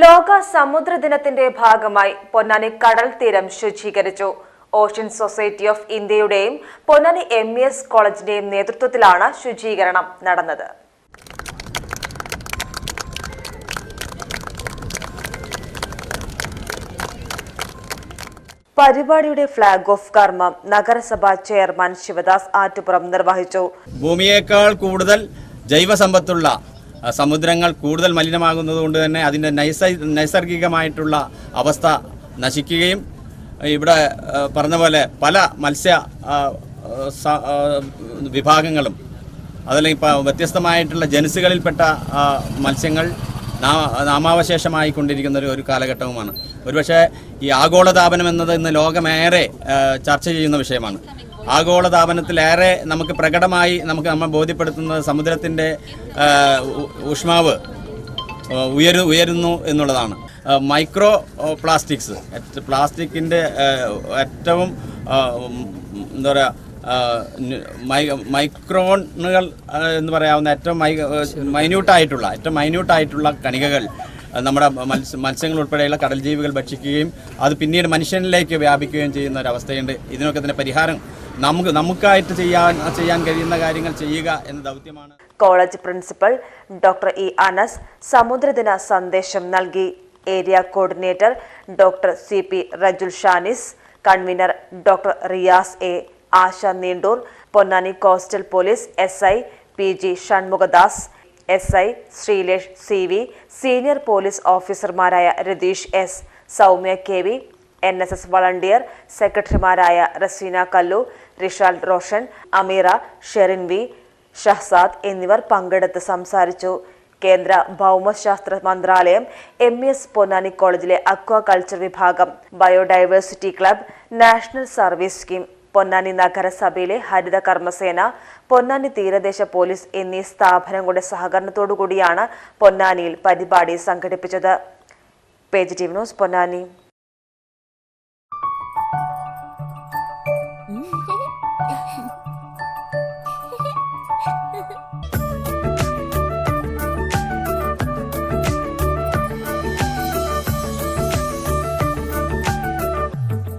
ലോക സമുദ്ര ദിനത്തിന്റെ ഭാഗമായി പൊന്നാനി കടൽ തീരം ശുചീകരിച്ചു. ഓഷ്യൻ സൊസൈറ്റി ഓഫ് ഇന്ത്യയുടെയും പൊന്നാനി എം ഇ എസ് കോളേജിന്റെയും നേതൃത്വത്തിലാണ് ശുചീകരണം നടന്നത്. പരിപാടിയുടെ ഫ്ളാഗ് ഓഫ് കർമ്മം നഗരസഭാ ചെയർമാൻ ശിവദാസ് ആറ്റുപുറം നിർവഹിച്ചു. ഭൂമിയേക്കാൾ കൂടുതൽ ജൈവസമ്പത്തുള്ള സമുദ്രങ്ങൾ കൂടുതൽ മലിനമാകുന്നത് കൊണ്ട് തന്നെ അതിന്റെ നൈസ നൈസർഗികമായിട്ടുള്ള അവസ്ഥ നശിക്കുകയും ഇവിടെ പറഞ്ഞ പോലെ പല മത്സ്യ വിഭാഗങ്ങളും അതല്ലെങ്കിൽ വ്യത്യസ്തമായിട്ടുള്ള ജനുസുകളിൽപ്പെട്ട മത്സ്യങ്ങൾ നാമാവശേഷമായി കൊണ്ടിരിക്കുന്ന ഒരു ഒരു കാലഘട്ടവുമാണ്. ഒരുപക്ഷെ ഈ ആഗോളതാപനം എന്നത് ഇന്ന് ലോകമേറെ ചർച്ച ചെയ്യുന്ന വിഷയമാണ്. ആഗോളതാപനത്തിലേറെ നമുക്ക് പ്രകടമായി നമുക്ക് നമ്മൾ ബോധ്യപ്പെടുത്തുന്നത് സമുദ്രത്തിന്റെ ഊഷ്മാവ് ഉയരു ഉയരുന്നു എന്നുള്ളതാണ്. Micro plastics. പ്ലാസ്റ്റിക്കിന്റെ ഏറ്റവും എന്താ പറയുക മൈക്രോണുകൾ എന്ന് പറയാവുന്ന ഏറ്റവും മൈ മൈന്യൂട്ടായിട്ടുള്ള ഏറ്റവും മൈന്യൂട്ടായിട്ടുള്ള കണികകൾ നമ്മുടെ മത്സ്യ മത്സ്യങ്ങൾ ഉൾപ്പെടെയുള്ള കടൽ ജീവികൾ ഭക്ഷിക്കുകയും അത് പിന്നീട് മനുഷ്യനിലേക്ക് വ്യാപിക്കുകയും ചെയ്യുന്ന ഒരു അവസ്ഥയുണ്ട്. ഇതിനൊക്കെ തന്നെ പരിഹാരം നമുക്ക് നമുക്കായിട്ട് ചെയ്യാൻ ചെയ്യാൻ കഴിയുന്ന കാര്യങ്ങൾ ചെയ്യുക എന്ന ദൗത്യമാണ്. College principal doctor E Anas സമുദ്രദിന സന്ദേശം നൽകി. Area coordinator doctor C P Rajul Shanis convener doctor Riyas A Asha Neendoor Ponnani coastal police S I P G Shanmughadas S I Sreelesh C V senior police ഓഫീസർമാരായ Ratheesh S Soumya K V N S S volunteer സെക്രട്ടറിമാരായ Raseena Kallu Rishal Roshan Ameera Sherin V Shahzad എന്നിവർ പങ്കെടുത്ത് സംസാരിച്ചു. കേന്ദ്ര ഭൗമശാസ്ത്ര മന്ത്രാലയം M S Ponnani കോളേജിലെ aquaculture വിഭാഗം biodiversity club national service scheme Ponnani നഗരസഭയിലെ ഹരിത കർമ്മസേന പൊന്നാനി തീരദേശ പോലീസ് എന്നീ സ്ഥാപനങ്ങളുടെ സഹകരണത്തോടു കൂടിയാണ് പൊന്നാനിയിൽ പരിപാടി സംഘടിപ്പിച്ചത്. Page T news Ponnani.